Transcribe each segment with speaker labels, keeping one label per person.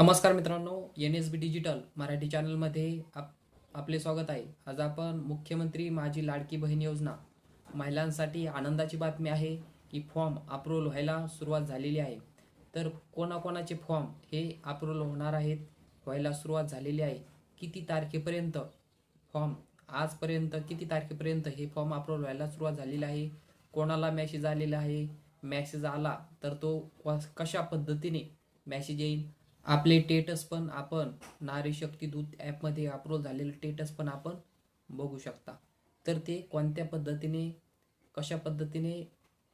Speaker 1: नमस्कार मित्रांनो N S B digital Marathi चॅनलमध्ये आप आपले स्वागत आहे. आज आपण मुख्यमंत्री माझी लाडकी बहीण योजना महिलांसाठी आनंदाची बातमी आहे की फॉर्म अप्रूव्हल व्हायला सुरुवात झालेली आहे. तर कोणाकोणाचे फॉर्म हे अप्रूव्हल होणार आहेत व्हायला सुरुवात झालेली आहे किती तारखेपर्यंत फॉर्म आजपर्यंत किती तारखेपर्यंत हे फॉर्म अप्रूव्हल व्हायला सुरुवात झालेली आहे कोणाला मॅसेज आलेला आहे मॅसेज आला तर तो कशा पद्धतीने मॅसेज येईल आपले टेटस पण आपण नारी शक्ती दूत ॲपमध्ये अप्रूव्ह झालेले टेटस पण आपण बघू शकता. तर ते कोणत्या पद्धतीने कशा पद्धतीने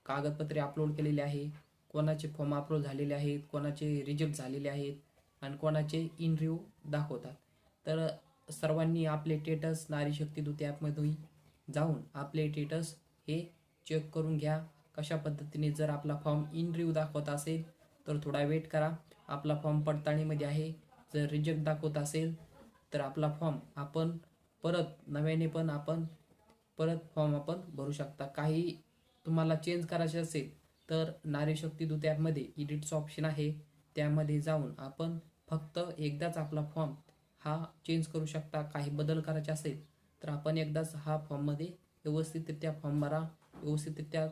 Speaker 1: कागदपत्रे अपलोड केलेले आहे कोणाचे फॉर्म अप्रूव्ह झालेले आहेत कोणाचे रिजेक्ट झालेले आहेत आणि कोणाचे इन रिव्ह्यू दाखवतात. तर सर्वांनी आपले टेटस नारी शक्ती दूत ॲपमध्ये जाऊन आपले टेटस हे चेक करून घ्या. कशा पद्धतीने जर आपला फॉर्म इन रिव्ह्यू दाखवत असेल तर थोडा वेट करा. आपला फॉर्म पडताळणीमध्ये आहे. जर रिजेक्ट दाखवत असेल तर आपला फॉर्म आपण परत नव्याने पण आपण परत फॉर्म आपण भरू शकता. काही तुम्हाला चेंज करायचे असेल तर नारी शक्ती दूत ॲपमध्ये एडिटचं ऑप्शन आहे. त्यामध्ये जाऊन आपण फक्त एकदाच आपला फॉर्म हा चेंज करू शकता. काही बदल करायचे असेल तर आपण एकदाच हा फॉर्ममध्ये व्यवस्थितरित्या फॉर्म भरा. व्यवस्थितरित्या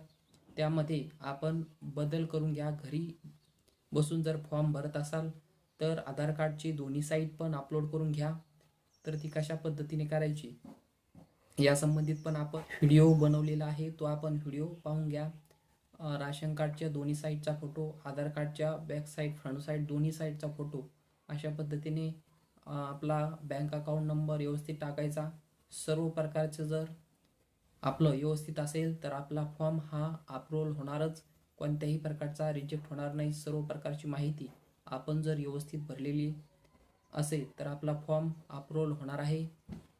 Speaker 1: त्यामध्ये आपण बदल करून घ्या. घरी बसून जर फॉर्म भरत असाल तर आधार कार्डची दोन्ही साईट पण अपलोड करून घ्या. तर ती कशा पद्धतीने करायची? या संबंधित पण आपण व्हिडिओ बनवलेला आहे तो आपण व्हिडिओ पाहून घ्या. राशन कार्डच्या दोन्ही साईडचा फोटो आधार कार्डच्या बॅक साईड फ्रंट साईड दोन्ही साईडचा फोटो अशा पद्धतीने आपला बँक अकाउंट नंबर व्यवस्थित टाकायचा. सर्व प्रकारचं जर आपलं व्यवस्थित असेल तर आपला फॉर्म हा अप्रूव्हल होणारच. कोणत्याही प्रकारचा रिजेक्ट होणार नाही. सर्व प्रकारची माहिती आपण जर व्यवस्थित भरलेली असेल तर आपला फॉर्म अप्रूव्हल होणार आहे.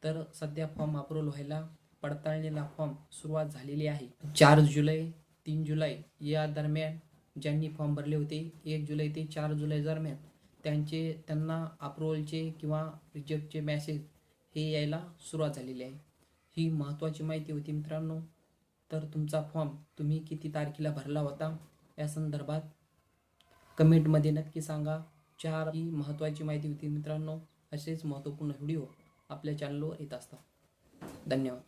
Speaker 1: तर सध्या फॉर्म अप्रूव्हल व्हायला पडताळणीला फॉर्म सुरुवात झालेली आहे. चार जुलै तीन जुलै या दरम्यान ज्यांनी फॉर्म भरले होते एक जुलै ते चार जुलै दरम्यान त्यांचे त्यांना अप्रूव्हलचे किंवा रिजेक्टचे मॅसेज हे यायला सुरुवात झालेली आहे. ही महत्त्वाची माहिती होती मित्रांनो. तर तुमचा फॉर्म तुम्ही किती तारखेला भरला होता? या संदर्भात कमेंटमध्ये नक्की सांगा. चार ही महत्त्वाची माहिती होती मित्रांनो. असेच महत्त्वपूर्ण व्हिडिओ आपल्या चॅनलवर येत असतात. धन्यवाद.